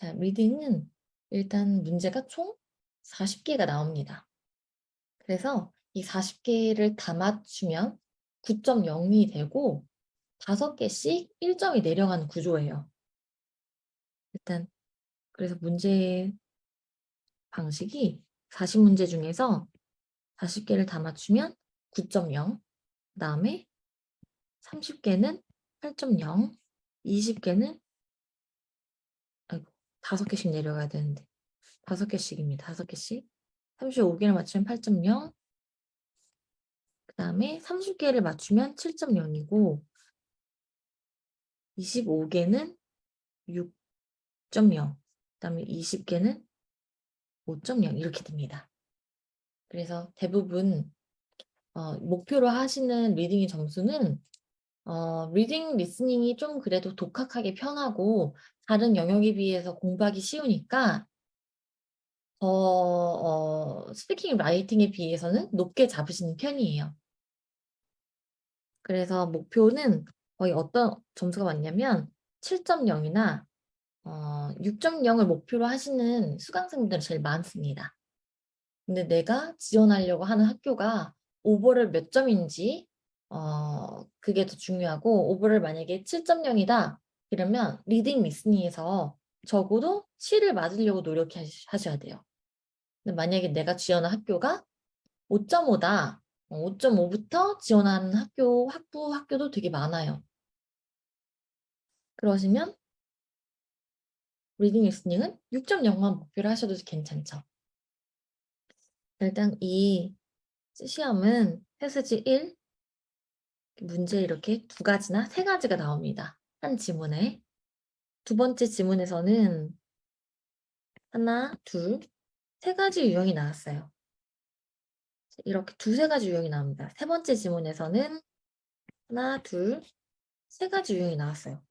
자, 리딩은 일단 문제가 총 40개가 나옵니다. 그래서 이 40개를 다 맞추면 9.0이 되고 5개씩 1점이 내려가는 구조예요. 일단 그래서 문제 방식이 40문제 중에서 40개를 다 맞추면 9.0, 그 다음에 30개는 8.0, 20개는 아이고, 5개씩 내려가야 되는데 5개씩입니다. 5개씩. 35개를 맞추면 8.0, 그 다음에 30개를 맞추면 7.0이고 25개는 6.0, 그 다음에 20개는 5.0 이렇게 됩니다. 그래서 대부분 어, 목표로 하시는 리딩의 점수는 어, 리딩 리스닝이 좀 그래도 독학하기 편하고 다른 영역에 비해서 공부하기 쉬우니까 어, 어, 스피킹 라이팅에 비해서는 높게 잡으시는 편이에요. 그래서 목표는 거의 어떤 점수가 맞냐면 7.0이나 어, 6.0을 목표로 하시는 수강생분들이 제일 많습니다. 근데 내가 지원하려고 하는 학교가 오버를 몇 점인지 어, 그게 더 중요하고 오버를 만약에 7.0이다 이러면 리딩 리스닝에서 적어도 7을 맞으려고 노력하셔야 돼요. 근데 만약에 내가 지원한 학교가 5.5다 5.5부터 지원하는 학교, 학부, 학교도 되게 많아요. 그러시면 리딩 리스닝은 6.0만 목표로 하셔도 괜찮죠. 일단 이 시험은 패스지 1 문제 이렇게 두 가지나 세 가지가 나옵니다. 한 지문에. 두 번째 지문에서는 하나, 둘, 세 가지 유형이 나왔어요. 이렇게 두세 가지 유형이 나옵니다. 세 번째 지문에서는 하나, 둘, 세 가지 유형이 나왔어요.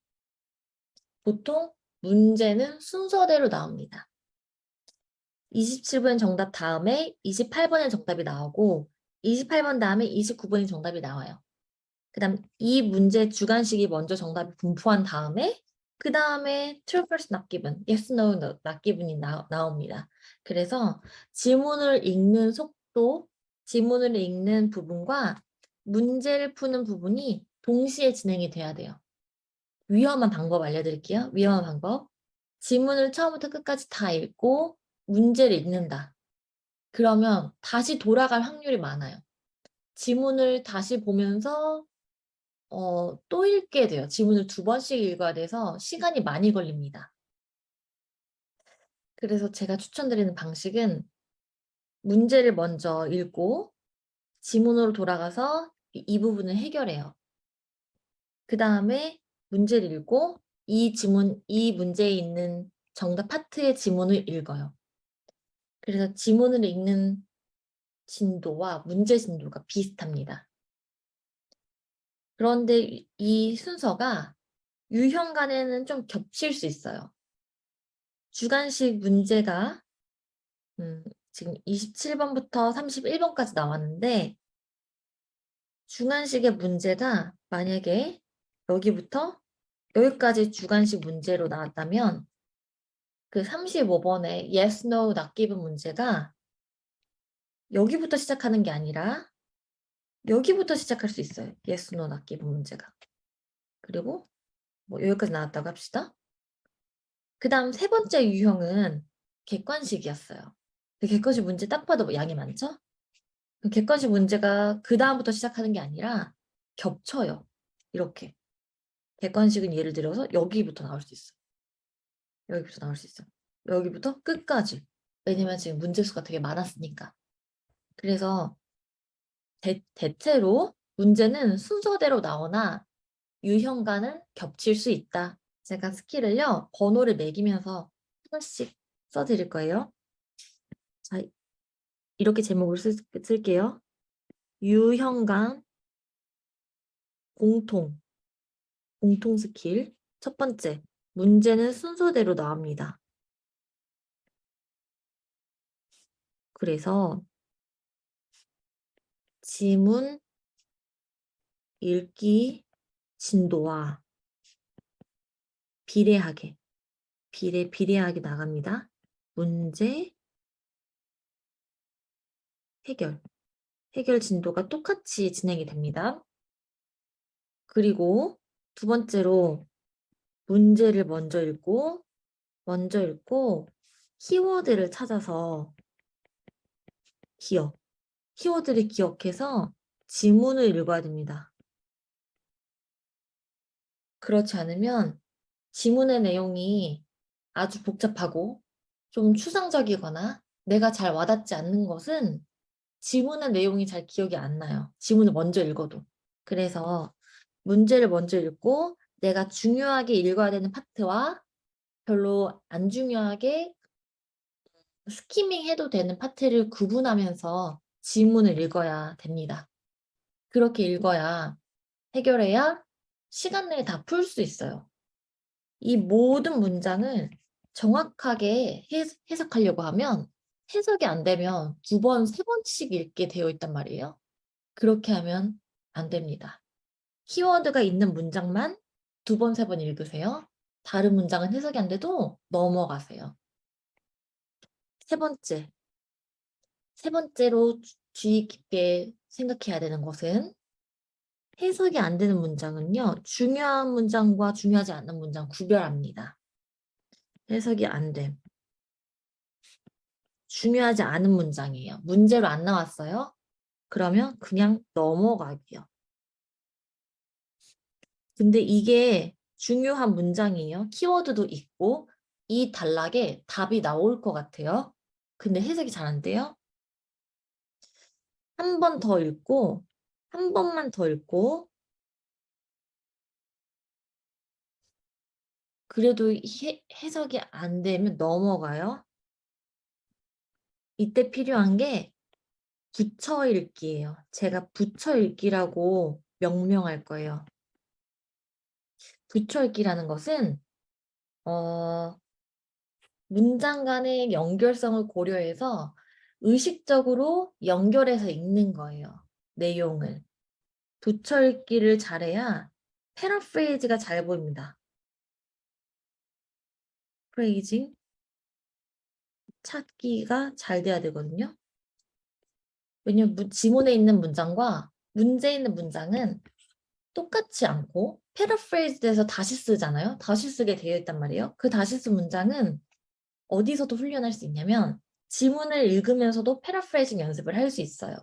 보통 문제는 순서대로 나옵니다. 27번 정답 다음에 28번의 정답이 나오고 28번 다음에 29번의 정답이 나와요. 그 다음 이 문제 주관식이 먼저 정답을 분포한 다음에 그 다음에 true false given, yes, no, not given이 나, 나옵니다. 그래서 지문을 읽는 속도, 지문을 읽는 부분과 문제를 푸는 부분이 동시에 진행이 돼야 돼요. 위험한 방법 알려드릴게요. 위험한 방법. 지문을 처음부터 끝까지 다 읽고 문제를 읽는다. 그러면 다시 돌아갈 확률이 많아요. 지문을 다시 보면서 어, 또 읽게 돼요. 지문을 두 번씩 읽어야 돼서 시간이 많이 걸립니다. 그래서 제가 추천드리는 방식은 문제를 먼저 읽고 지문으로 돌아가서 이, 이 부분을 해결해요. 그 다음에 문제를 읽고 이 지문, 이 문제에 있는 정답 파트의 지문을 읽어요. 그래서 지문을 읽는 진도와 문제 진도가 비슷합니다. 그런데 이 순서가 유형 간에는 좀 겹칠 수 있어요. 주관식 문제가 음, 지금 27번부터 31번까지 나왔는데 주관식의 문제가 만약에 여기부터 여기까지 주관식 문제로 나왔다면 그 35번의 yes, no, given 문제가 여기부터 시작하는 게 아니라 여기부터 시작할 수 있어요. no, not given 문제가. 그리고 뭐 여기까지 나왔다고 합시다. 그 다음 세 번째 유형은 객관식이었어요. 객관식 문제 딱 봐도 뭐 양이 많죠? 객관식 문제가 그 다음부터 시작하는 게 아니라 겹쳐요. 이렇게. 객관식은 예를 들어서 여기부터 나올 수 있어. 여기부터 나올 수 있어. 여기부터 끝까지. 왜냐면 지금 문제 수가 되게 많았으니까. 그래서 대, 대체로 문제는 순서대로 나오나 유형과는 겹칠 수 있다. 제가 스킬을요, 번호를 매기면서 하나씩 써드릴 거예요. 자, 이렇게 제목을 쓸, 쓸게요. 유형간 공통 공통 스킬 첫 번째 문제는 순서대로 나옵니다. 그래서 지문 읽기 진도와 비례하게 비례, 비례하게 나갑니다. 문제, 해결. 해결 진도가 똑같이 진행이 됩니다. 그리고 두 번째로 문제를 먼저 읽고, 먼저 읽고, 키워드를 찾아서 기억. 키워드를 기억해서 지문을 읽어야 됩니다. 그렇지 않으면 지문의 내용이 아주 복잡하고 좀 추상적이거나 내가 잘 와닿지 않는 것은 지문의 내용이 잘 기억이 안 나요. 지문을 먼저 읽어도. 그래서 문제를 먼저 읽고 내가 중요하게 읽어야 되는 파트와 별로 안 중요하게 스키밍 해도 되는 파트를 구분하면서 지문을 읽어야 됩니다. 그렇게 읽어야 해결해야 시간 내에 다 풀 수 있어요. 이 모든 문장을 정확하게 해, 해석하려고 하면 해석이 안 되면 두 번, 세 번씩 읽게 되어 있단 말이에요. 그렇게 하면 안 됩니다. 키워드가 있는 문장만 두 번, 세 번 읽으세요. 다른 문장은 해석이 안 돼도 넘어가세요. 세 번째. 세 번째로 주- 주의 깊게 생각해야 되는 것은 해석이 안 되는 문장은요, 중요한 문장과 중요하지 않은 문장 구별합니다. 해석이 안 됨. 중요하지 않은 문장이에요. 문제로 안 나왔어요? 그러면 그냥 넘어가기요. 근데 이게 중요한 문장이에요. 키워드도 있고 이 단락에 답이 나올 것 같아요. 근데 해석이 잘 안 돼요. 한 번 더 읽고 한 번만 더 읽고 그래도 해, 해석이 안 되면 넘어가요. 이때 필요한 게 붙여 읽기예요. 제가 붙여 읽기라고 명명할 거예요. 붙여 읽기라는 것은 어, 문장 간의 연결성을 고려해서 의식적으로 연결해서 읽는 거예요. 내용을. 읽기를 잘해야 패러프레이즈가 잘 보입니다. 프레이징 찾기가 잘 돼야 되거든요. 왜냐면 문- 지문에 있는 문장과 문제에 있는 문장은 똑같지 않고 패러프레이즈 돼서 다시 쓰잖아요. 다시 쓰게 되어 있단 말이에요. 그 다시 쓴 문장은 어디서도 훈련할 수 있냐면 지문을 읽으면서도 패러프레이징 연습을 할 수 있어요.